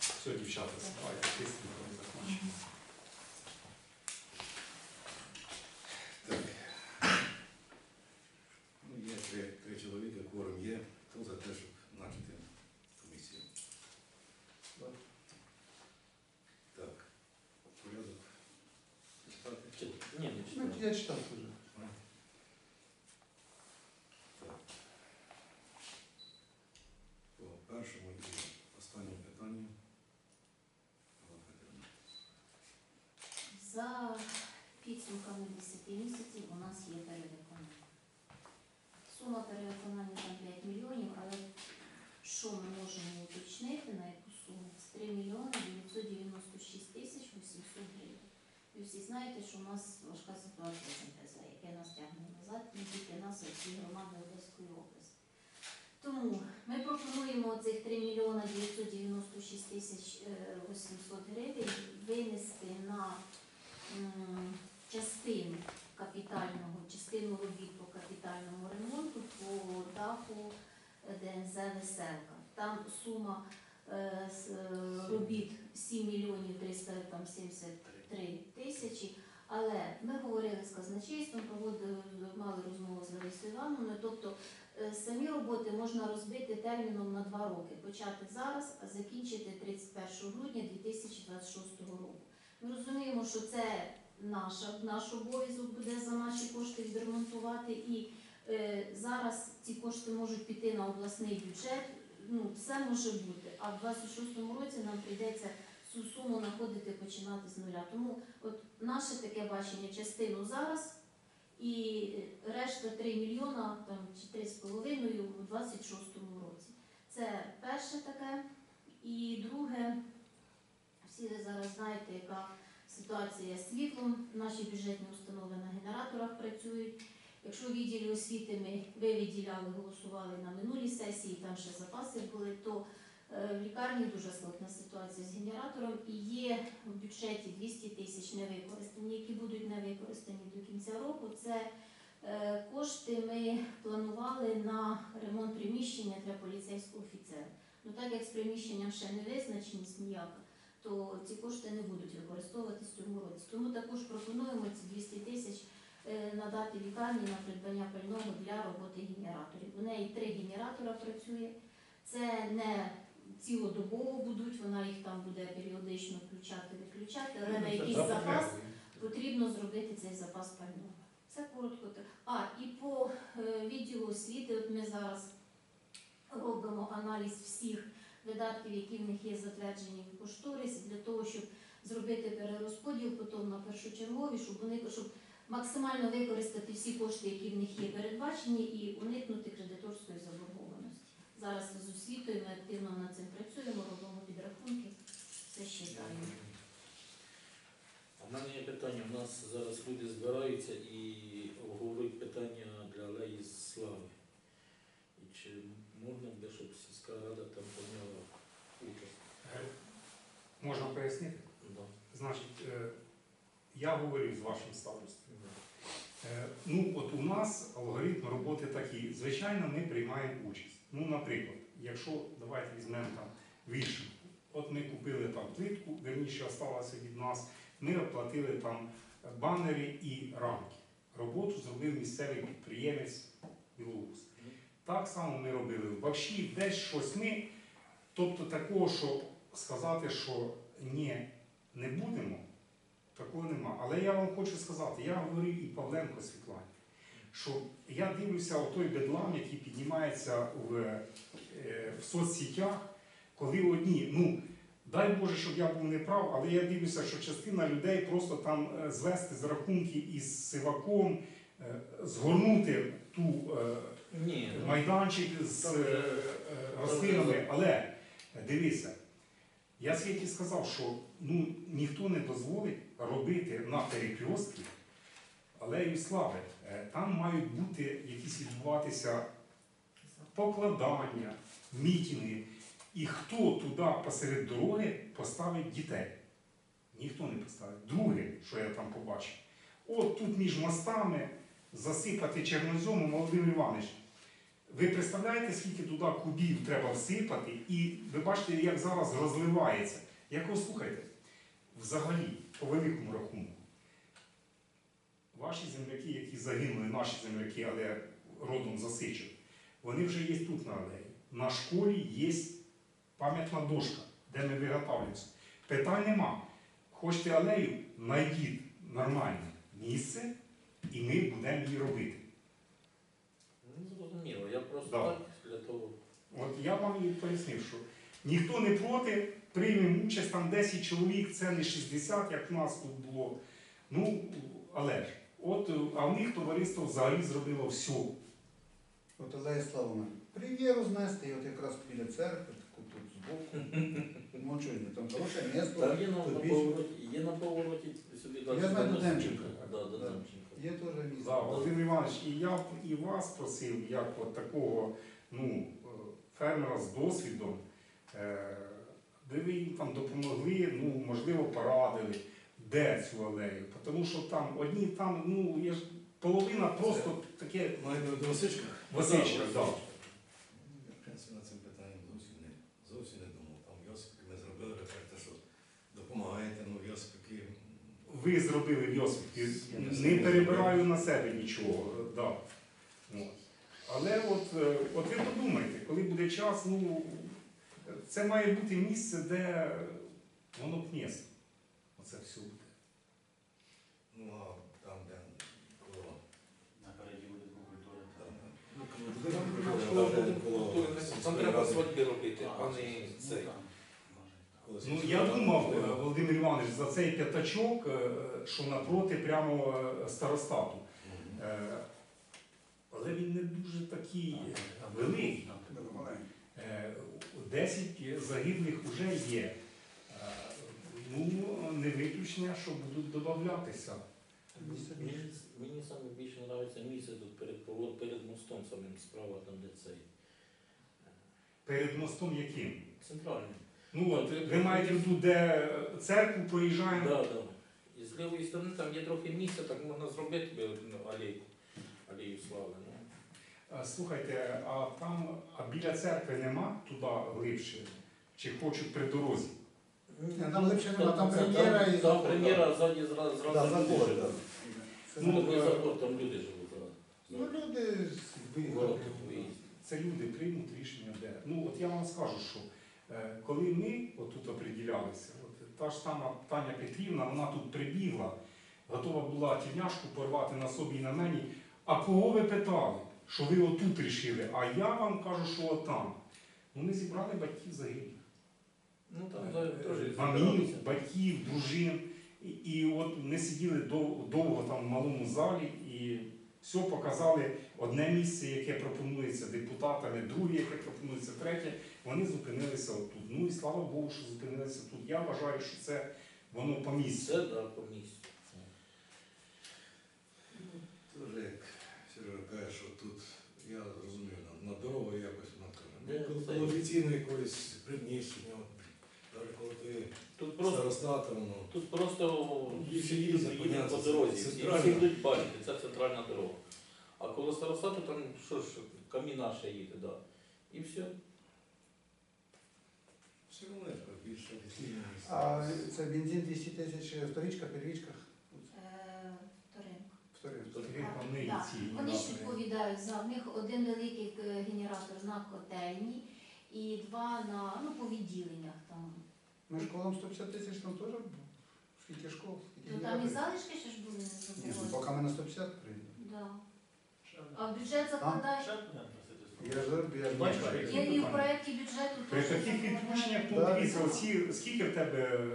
Все, дівчата, давайте, швидко не закінчимо. Так. Ну, є три, три чоловіка, кворум є. Хто за те, щоб начати комісію? Так. Порядок. Читати? Чи- Ні, не Ну, читаю. я читав Громади Одеської області. Тому ми пропонуємо цих 3 мільйони 996 тисяч е, 800 гривень винести на частину капітального, частину робіт по капітальному ремонту по даху ДНЗ Веселка. Там сума е, е, робіт 7 мільйонів 373 тисячі. Але ми говорили з казначейством, мали розмову з Ларисою Тобто е, самі роботи можна розбити терміном на два роки. Почати зараз, а закінчити 31 грудня 2026 року. Ми розуміємо, що це наша, наш обов'язок буде за наші кошти відремонтувати. І е, зараз ці кошти можуть піти на обласний бюджет. Ну, все може бути. А в 26-му році нам прийдеться цю суму знаходити, починати з нуля. Тому от наше таке бачення частину зараз і решта 3 мільйона там, чи 3,5 у 26-му році. Це перше таке. І друге, всі зараз знаєте, яка ситуація з світлом. Наші бюджетні установи на генераторах працюють. Якщо у відділі освіти ми ви голосували на минулій сесії, там ще запаси були, то е, в лікарні дуже складна ситуація з генератором і є в бюджеті 200 тисяч невикористані, які будуть не використані до кінця року. Це кошти ми планували на ремонт приміщення для поліцейського офіцера. Ну так як з приміщенням ще не визначеність ніяка, то ці кошти не будуть використовуватись в цьому році. Тому також пропонуємо ці 200 тисяч е, надати лікарні на придбання пального для роботи генераторів. У неї три генератора працює. Це не цілодобово будуть, вона їх там буде періодично включати, виключати, але на якийсь запас потрібно зробити цей запас пального. Коротко. А, і по е, відділу освіти, от ми зараз робимо аналіз всіх видатків, які в них є затверджені в кошторисі, для того, щоб зробити перерозподіл потім на першочергові, щоб вони щоб максимально використати всі кошти, які в них є передбачені, і уникнути кредиторської заборгованості. Зараз з освітою ми активно над цим працюємо, робимо підрахунки, все считаємо. У мене є питання. У нас зараз люди збираються і обговорюють питання для алеї слави. І чи можна буде, щоб сільська рада там прийняла участь? Е, Можна пояснити? Да. Значить, е, я говорив з вашим старостою. Е, Ну, от у нас алгоритм роботи такий. Звичайно, ми приймаємо участь. Ну, наприклад, якщо давайте візьмемо там Вільшинку. От ми купили там плитку, верніше осталося від нас, ми оплатили там банери і рамки. Роботу зробив місцевий підприємець Білоус. Так само ми робили в Бакші, десь щось ми. Тобто такого, що сказати, що ні, не будемо, такого нема. Але я вам хочу сказати, я говорив і Павленко Світлані, що я дивлюся о той бедлам, який піднімається в, е, в соцсетях, коли одні, ну, дай Боже, щоб я був неправ, але я дивлюся, що частина людей просто там е, звести з рахунки із сиваком, е, згорнути ту. Ні, ну, майданчик з рослинами. Але дивися, я скільки сказав, що ну, ніхто не дозволить робити на перекрестки алею слави. Е, Там мають бути якісь відбуватися покладання, мітинги. І хто туди посеред дороги поставить дітей? Ніхто не поставить. Друге, що я там побачив, от тут між мостами засипати чорнозьому Володимир Іванович. Ви представляєте, скільки туди кубів треба всипати, і ви бачите, як зараз розливається. Як ви слухайте, взагалі, по великому рахунку, ваші земляки, які загинули, наші земляки, але родом засичок, вони вже є тут на алеї. На школі є пам'ятна дошка, де ми виготовлюємося. Питань нема. Хочете алею, знайдіть нормальне місце, і ми будемо її робити. Ну, зрозуміло, я просто Да. так для того. От я вам і пояснив, що ніхто не проти, приймемо участь там 10 чоловік, це не 60, як в нас тут було. Ну, але ж, от, е, а в них товариство взагалі зробило все. От Олег Славовна, прем'єру знести, і от якраз біля церкви, таку тут збоку. Ну ні, там хороше місто. Там є на, повороті, є на повороті сюди Я знаю, Демченка. Да, до Да. Демченка. Є теж Да. Володимир Іванович, і я б і вас просив, як от такого ну, е, фермера з досвідом, е, де ви їм там допомогли, ну, можливо, порадили, де цю алею. Тому що там одні там, ну, є ж половина просто таке Васичка. Васичка, так. Я, в принципі, над цим питанням зовсім не, зовсім не думав. Там Йосипки ми зробили, ви кажете, що допомагаєте, ну Йосипки. Ви зробили Йосипі, не перебираю на себе нічого. Да. Але от, е, от ви подумайте, коли буде час, ну, це має бути місце, де воно князь. Оце все буде. Ну а там, де коло. Напереді буде культури. Там, Там, Там треба свадьби робити, а не цей. Ну, я думав, е, Володимир Іванович, за цей п'ятачок, е, що напроти прямо е, старостату. Е, Але він не дуже такий великий. Е, 10 загиблих вже є. Е, Ну, не виключення, що будуть додатися. Мені, мені саме більше подобається місце тут перед, перед мостом самим справа, там де цей. Перед мостом яким? Центральний. Ну от ви маєте в виду, де церкву проїжджаємо. Да, да. І з лівої сторони там є трохи місця, так можна зробити би ну, алейку, алею слави. Ну. А, Слухайте, а там а біля церкви нема туди глибше? Чи хочуть при дорозі? Ні, там липше нема, там прем'єра і Там прем'єра, а ззаді зразу Да, зразу забор, люди да. Це Ну, не- не забор, там люди живуть зразу. Ну, люди з- Город виїзд. Це люди приймуть рішення, де. Ну от я вам скажу, що е, коли ми отут оприділялися, от та ж сама Таня Петрівна, вона тут прибігла, готова була тільняшку порвати на собі і на мені. А кого ви питали, що ви отут рішили? А я вам кажу, що отам. Ну ми зібрали батьків загиблих. Ну там Мамів, батьків, дружин. І, і от ми сиділи дов- довго там в малому залі і все показали одне місце, яке пропонується депутатами, друге, яке пропонується третє. Вони зупинилися отут. Ну і слава Богу, що зупинилися тут. Я вважаю, що це воно по місцю. Це да, по місцю. Теж як Сережа каже, що тут, я розумію, на, на дорогу якось Де каже. Коли це? коло приміщення, от, навіть коли ти Тут просто, старостатом, ну, тут просто Всі їздять, люди їдуть по понятно, дорозі, це всі центральна. всі йдуть бачити, це центральна дорога. А коло Старосату там що ж, каміна ще їде, да. І все. все одно я більше. А це бензин 200 тисяч в вторичках, первічках? Е. Вторинку. Вони Так, ці Вони ж напрямки. відповідають за в них один великий е, генератор на котельні і два на ну по відділеннях там. Ми школам 150 тисяч там теж скільки школ, скільки Ну там і залишки ще ж були не Ні, ну, поки ми на 150 прийдемо. Да. А в бюджет закладає. Я ж, я ж бачу, що Є і в проєкті бюджету При теж таких відключеннях, ну Да. дивіться, оці, скільки в тебе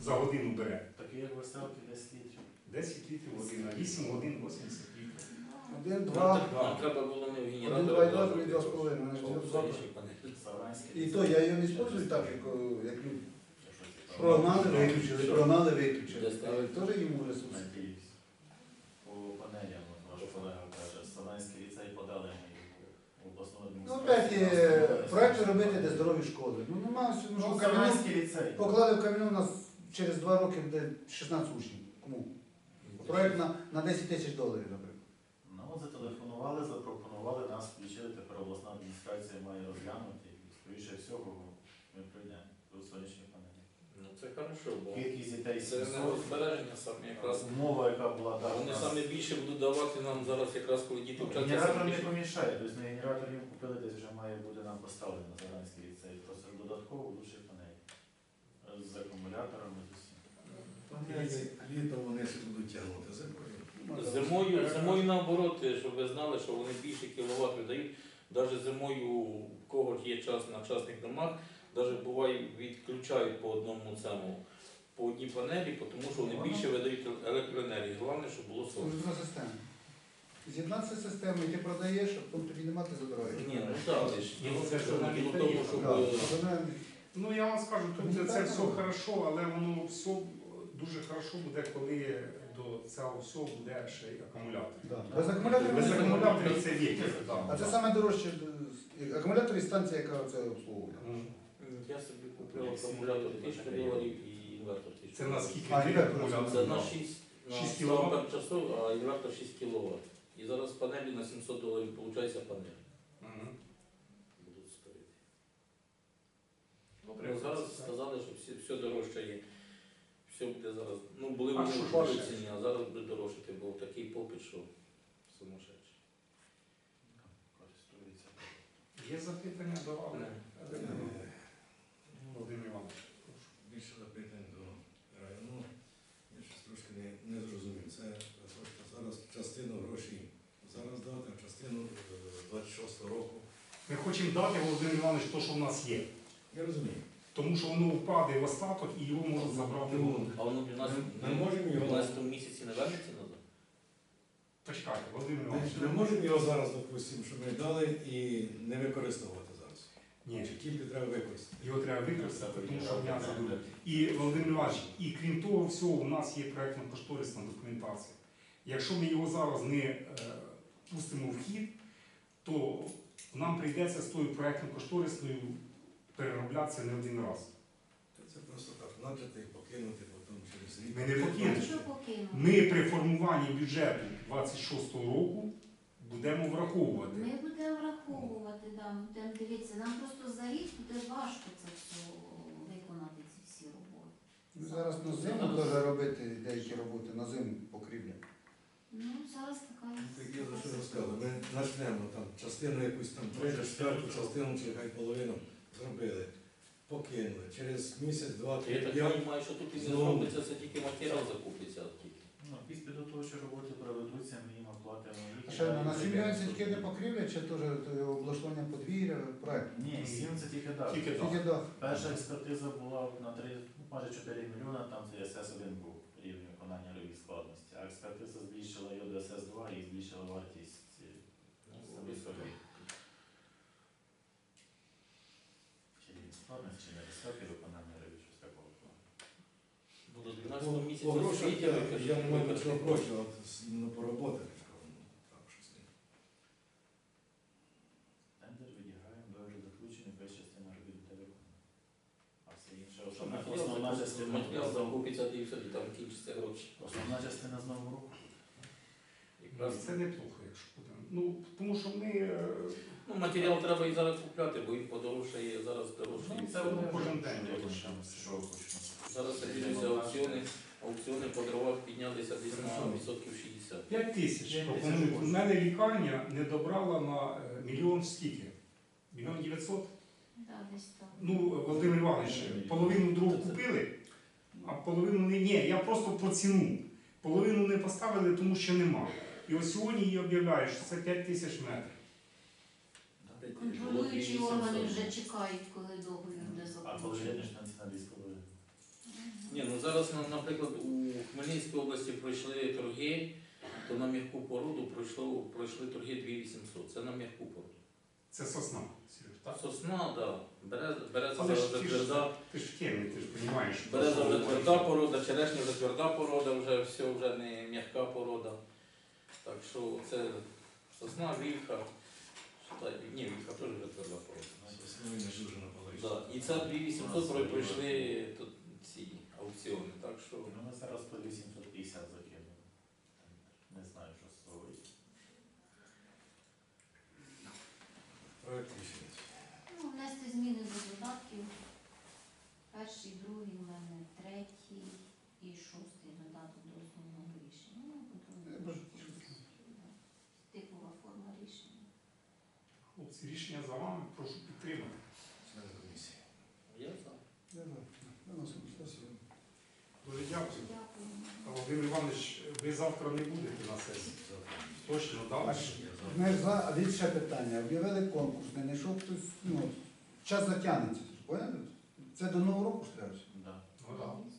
за годину бере? Такі як веселки 10 літрів. 10 літрів година, 8 годин 80 літрів. один-два. нам треба було не в один, генератор. два і два, другий два з половиною. Мене ж О, діло все, два. ще панель. Саранський. І то я його не использую так, як, о, як люди. Прогнали, виключили, прогнали, виключили. Ставити? Теж йому ресурс. Панелям, от ваш колега каже, Саранський ліцей подали мені в обласну Ну, опять проекти робити, де здорові школи. Ну нема, ну, Ну, кам'яну, ліцей. поклали в кам'яну у нас через два роки буде 16 учнів. Кому? Проект на, на 10 тисяч доларів, наприклад. Ну, от зателефонували, запропонували нас включити тепер обласну адміністрація має розглянути, і скоріше всього ми прийдемо до сонячних панелей. Ну це хорошо, бо Кількість дітей це не 700, збереження саме якраз. умова, яка була А так. вони саме більше будуть давати нам зараз, якраз коли діти вчаться. Генератор саме не більше. помішає, тобто ми генератор їм купили, десь вже має бути нам поставлено на Заранський ліцей. Просто додатково лучше панелі. З акумуляторами, з усім. Літом вони ще будуть тягнути зимою. Зимою, зимою наоборот, щоб ви знали, що вони більше кіловат видають. Навіть зимою, у кого є час на частних домах, навіть буває відключають по одному цьому, по одній панелі, тому що вони більше видають електроенергії. Головне, щоб було Це сонце. З'єднатися з системою, ти продаєш, а потім тобі нема, ти забираєш. Ні, ну так, діло це в ж тому, щоб Ну я вам скажу, тут це, все хорошо, але воно все дуже хорошо буде, коли до цього всього буде ще й акумулятор. Без акумуляторів Без акумуляторів це вітер. А це саме дорожче е, акумулятор і станція, яка це обслуговує. Я собі купив акумулятор 1000 доларів і інвертор 1000 Це на скільки А? Це на 6, на 6 100 кіловат? часов, а інвертор 6 кВт. І зараз панелі на 700 доларів виходить панель. Мгм. Будуть стояти. Ну, зараз сказали, що всі, все дорожче є. Все буде зараз. Ну, були А вони що ж ціні, а зараз буде дорожчати, бо такий попит, що сумасшедший. Є запитання до Алли? Е, Володимир Іванович. прошу. Більше запитань до району. Я щось трошки не, не зрозумів. Це ви хочете зараз частину грошей зараз дати, а частину е, 26 року. Ми хочемо дати, Володимир Іванович, те, що в нас є. Я розумію. Тому що воно впаде в остаток і його можуть забрати. А воно в 12, Ми- ми можемо його- 12 місяці не вернеться назад? Почекайте, Володимир Ми Іванович. не можемо його зараз, допустимо, щоб ми дали і не використовувати зараз. Ні, Чи тільки треба використати? його треба використати, тому що дня забудуть. І Володимир Іванович, і крім того всього, у нас є проєктно-кошторисна документація. Якщо ми його зараз не е, пустимо в хід, то нам прийдеться з тою проєктно-кошторисною перероблятися не один раз. Це просто так, начати і покинути потім через рік. Ми не покинемо. Ми при формуванні бюджету 26-го року будемо враховувати. Ми будемо враховувати, да, будемо дивитися. Нам просто за рік буде важко це все виконати, ці всі роботи. Ми зараз на зиму теж робити деякі роботи, на зиму покрівля. Ну, зараз така Ну, Так я за що. Ми почнемо там частину якусь там третю, четверту частину чи хай половину зробили, покинули. Через місяць, два, Я три, так розумію, що тут і не зробиться, це тільки матеріал закупиться. тільки. Ну, якісь підготовчі роботи проведуться, ми їм оплатимо. їх, А що на і сім'ю прийдемо тільки не покрівля, чи теж то облаштування подвір'я, проект? Ні, сім це тільки так. Тільки так. Тільки да. Перша експертиза була на 3, майже 4 мільйона, там це СС-1 був рівень виконання рівень складності. А експертиза збільшила його до СС-2 і збільшила вартість е, самих робіт. Чи рівень складності, чи невисокий виконання рівень, щось такого. плану. Ну, 12 по місяця грошах я, викажуть, я не маю викажуть. гроші, от з- ну, по ну, так, щось не. Тендер відіграємо, договір заключений, весь частина робіт буде виконана. А все інше, основна, основна частина, матеріал закупиться, і все, і там кінчиться гроші. основна частина з нового року. Якраз Це неплохо, якщо буде. Ну, тому що ми е, Ну, матеріал треба і зараз купляти, бо він подорожчає, зараз дорожчає. Це вони кожен день що що хочемо. Зараз дивлюся аукціони, аукціони по дровах піднялися десь на відсотків 60. 5 тисяч пропонують. У мене лікарня не добрала на е, мільйон скільки? Мільйон 900? Да, десь так. Ну, Володимир Іванович, половину дров купили, а половину не. Ні, я просто про ціну. Половину не поставили, тому що нема. І ось сьогодні її об'являють, що це 5 тисяч метрів. Контролюючі органи вже чекають, коли договір буде А коли заключений. їдеш на ціна? Ні, ну зараз, на- наприклад, у Хмельницькій області пройшли торги, то на м'яку породу пройшло, пройшли торги 2800. Це на м'яку породу. Це сосна, Сереж, так? Сосна, да. Береза, береза Але ж вже ти ж- тверда. Ти ж в темі, ти ж розумієш. Береза вже тверда порода, черешня вже тверда порода, вже все вже не м'яка порода. Так що це сосна, вільха. Та, Ні, вільха теж вже тверда порода. Основні не дуже наполегливо. Да. І це 2800 пройшли тут ці аукціони. Так що Ну, ми зараз по 850 закинули. Не знаю, що з того вийде. Проект рішення. Підтримати. члени комісії. Я за. Я за. Виносимо на сесію. Дуже дякую. Дякую. Володимир Іванович, ви завтра не будете на сесії? Точно, так? А ж Ми ж за, а від ще питання. Об'явили конкурс, не знайшов хтось, ну, час затягнеться. Поняли? Це до Нового року ж треба. Да. Ну, так.